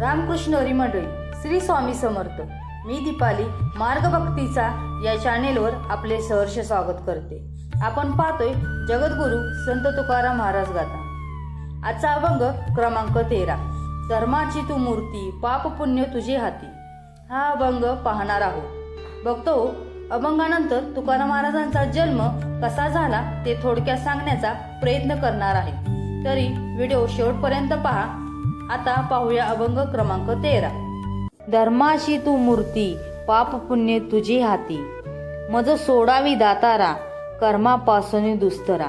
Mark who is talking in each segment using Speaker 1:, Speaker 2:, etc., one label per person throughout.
Speaker 1: रामकृष्ण हरी मंडळी श्री स्वामी समर्थ. मी दीपाली मार्गभक्तीचा या चॅनेलवर आपले सहर्ष स्वागत करते. आपण पाहतोय जगद्गुरु संत तुकाराम महाराज गाथा. आजचा अभंग क्रमांक तेरा. धर्माची तू मूर्ती पाप पुण्य तुझे हाती. हा अभंग पाहणार आहोत. बघतो हो, अभंगानंतर तुकाराम महाराजांचा जन्म कसा झाला ते थोडक्यात सांगण्याचा प्रयत्न करणार आहे. तरी व्हिडिओ शेवटपर्यंत पहा. आता पाहूया अभंग क्रमांक तेरा. धर्माशी तू मूर्ती पाप पुण्य तुझी हाती. मज सोडावी दातारा कर्मापासून दुस्तरा.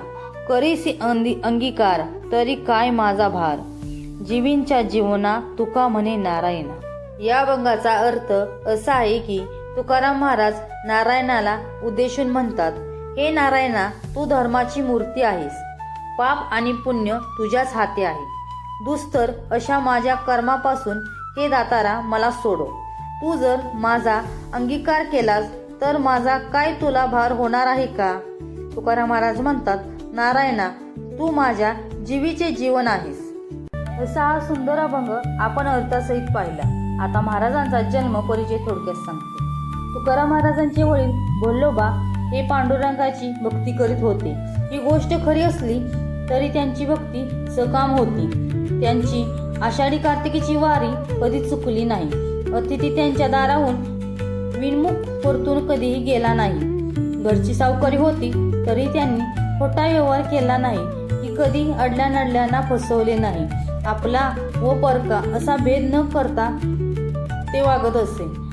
Speaker 1: करीसी अंगी अंगीकार तरी काय माझा भार? जीवींच्या जीवना तुका म्हणे नारायणा. या अभंगाचा अर्थ असा आहे की तुकाराम महाराज नारायणाला उद्देशून म्हणतात हे नारायणा तू धर्माची मूर्ती आहेस. पाप आणि पुण्य तुझ्याच हाती आहे. दुस्तर अशा माझ्या कर्मापासून हे दातारा मला सोडो. तू जर माझा अंगीकार केलास तर माझा काय तुला भार होणार आहे का? तुकाराम महाराज म्हणतात नारायणा तू माझ्या जीवीचे जीवन आहेस. असा हा सुंदर अभंग आपण अर्थासहित पाहिला. आता महाराजांचा जन्म परिचय थोडक्यात सांगते. तुकाराम महाराजांचे वडील भोल्लोबा हे पांडुरंगाची भक्ती करीत होते. ही गोष्ट खरी असली तरी त्यांची भक्ती सकाम होती. त्यांची आषाढी कार्तिकीची वारी कधी चुकली नाही. अतिथी त्यांच्या दाराहून विनमुख परतून कधीही गेला नाही. घरची सावकारी होती तरी त्यांनी खोटा व्यवहार केला नाही की कधी अडल्या नडल्यांना फसवले नाही. आपला व परका असा भेद न करता ते वागत असे.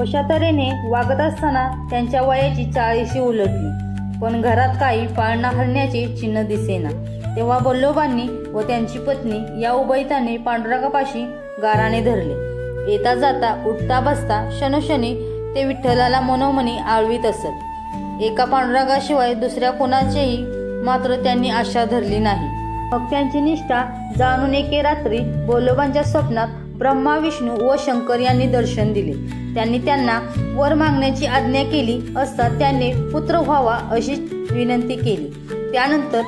Speaker 1: अशा तऱ्हेने वागत असताना त्यांच्या वयाची चाळीशी उलटली. पण घरात काही पाळणा हलण्याचे चिन्ह दिसेना. तेव्हा बल्लोबांनी व त्यांची पत्नी या उभयताने पांडुरंगापाशी गाराने धरले. येता जाता उठता बसता क्षणक्षणी ते विठ्ठलाला मनोमनी आळवीत असत. एका पांडुरंगाशिवाय दुसऱ्या कोणाचेही मात्र त्यांनी आशा धरली नाही. भक्त्यांची निष्ठा जाणून एके रात्री बोलोबांच्या स्वप्नात ब्रह्मा विष्णू व शंकर यांनी दर्शन दिले. त्यांनी त्यांना वर मागण्याची आज्ञा केली असता त्यांनी पुत्र व्हावा अशी विनंती केली. त्यानंतर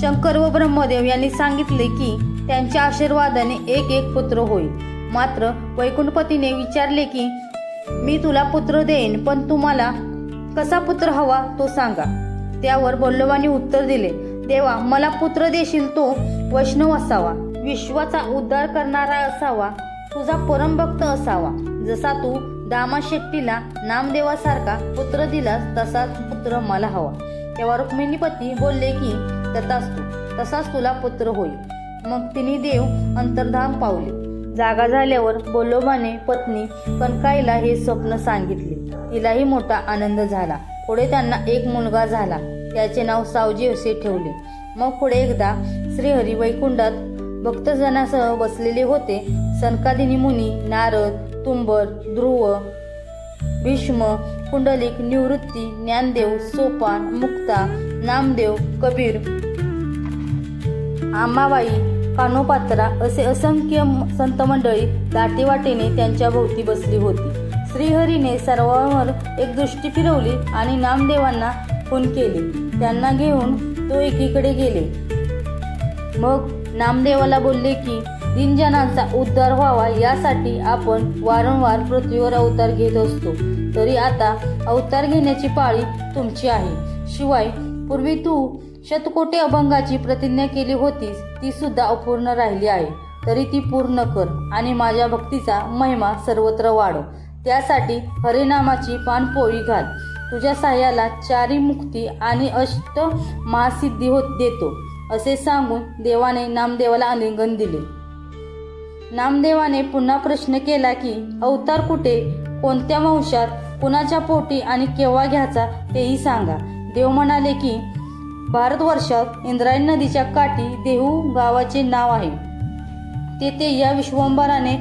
Speaker 1: शंकर व ब्रह्मदेव यांनी सांगितले की त्यांच्या आशीर्वादाने एक एक पुत्र होईल. मात्र वैकुंठपतीने विचारले की मी तुला पुत्र देईन पण तुम्हाला कसा पुत्र हवा तो सांगा. त्यावर बल्लवाने उत्तर दिले देवा मला पुत्र देशील तो वैष्णव असावा विश्वाचा उद्धार करणारा असावा तुझा परमभक्त असावा. जसा तू दामा शेट्टीला नामदेवासारखा पुत्र दिलास तसाच पुत्र मला हवा. तेव्हा रुक्मिणीपती बोलले की तथाच तू तसाच तुला पुत्र होईल. मग तिने देव अंतर्धाम पावले. जागा झाल्यावर बोलोबाने पत्नी कनकाईला हे स्वप्न सांगितले. तिलाही मोठा आनंद झाला. पुढे त्यांना एक मुलगा झाला. त्याचे नाव सावजी असे ठेवले. मग पुढे एकदा श्रीहरी वैकुंठात भक्तजनासह बसलेले होते. सनकादिनी मुनी नारद तुंबर ध्रुव भीष्म पुंडलिक निवृत्ती ज्ञानदेव सोपान मुक्ता नामदेव कबीर आंबाबाई कानोपात्रा असे असंख्य संत मंडळी दाटीवाटीने त्यांच्या भोवती बसली होती. श्रीहरीने सर्वांवर एक दृष्टी फिरवली आणि नामदेवांना खून केले. त्यांना घेऊन तो एकीकडे गेले. मग नामदेवाला बोलले की दिनजनांचा उद्धार व्हावा यासाठी आपण वारंवार पृथ्वीवर अवतार घेत असतो. तरी आता अवतार घेण्याची पाळी तुमची आहे. शिवाय पूर्वी तू शतकोटी अभंगाची प्रतिज्ञा केली होतीस ती सुद्धा अपूर्ण राहिली आहे. तरी ती पूर्ण कर आणि माझ्या भक्तीचा महिमा सर्वत्र वाढव. त्यासाठी हरिनामाची पानपोळी घाल. तुझ्या साह्याला चारी मुक्ती आणि अष्ट महासिद्धी होत देतो असे सांगून देवाने नामदेवाला आलिंगन दिले. नामदेवाने पुन्हा प्रश्न केला की अवतार कुठे? कोणत्या वंशात? कुणाच्या पोटी आणि केव्हा घ्यायचा? तेही सांगा. देव म्हणाले की भारतवर्षात इंद्रायणी नदीच्या काठी देहू गावाचे नाव आहे. तेथे या विश्वंभराने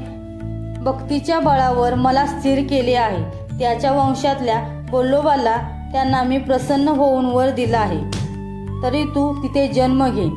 Speaker 1: भक्तीच्या बळावर मला स्थिर केले आहे. त्याच्या वंशातल्या बोल्लोबाला त्यांना मी प्रसन्न होऊन वर दिला आहे. तरी तू तिथे जन्म घे.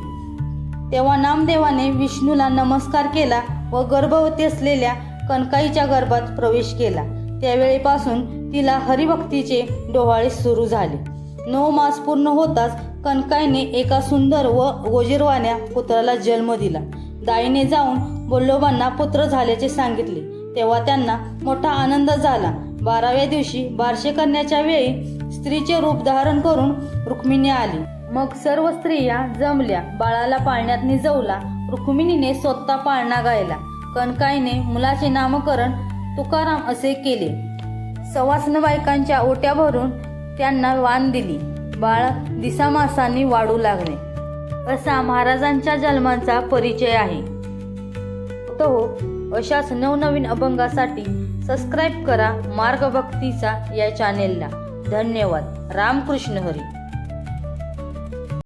Speaker 1: तेव्हा नामदेवाने विष्णूला नमस्कार केला व गर्भवती असलेल्या कणकाईच्या गर्भात प्रवेश केला. त्यावेळेपासून तिला हरिभक्तीचे डोहाळे सुरू झाले. नऊ मास पूर्ण होताच कनकाईने एका सुंदर व गोजीरवाण्या पुत्राला जन्म दिला. दाईने जाऊन बल्लोबांना पुत्र झाल्याचे सांगितले. तेव्हा त्यांना मोठा आनंद झाला. बाराव्या दिवशी बारशे करण्याच्या वेळी स्त्रीचे रूप धारण करून रुक्मिणी आली. मग सर्व स्त्रिया जमल्या बाळाला पाळण्यात निजवला. रुक्मिणीने स्वतः पाळणा गायला. कणकाईने मुलाचे नामकरण तुकाराम असे केले. सवासन बायकांच्या ओट्या भरून त्यांना वाण दिली. बाळ दिसामासांनी वाढू लागले. असा महाराजांच्या जन्मांचा परिचय आहे. तो अशाच नवनवीन अभंगासाठी सबस्क्राईब करा मार्गभक्तीचा या चॅनेलला धन्यवाद. रामकृष्ण हरी.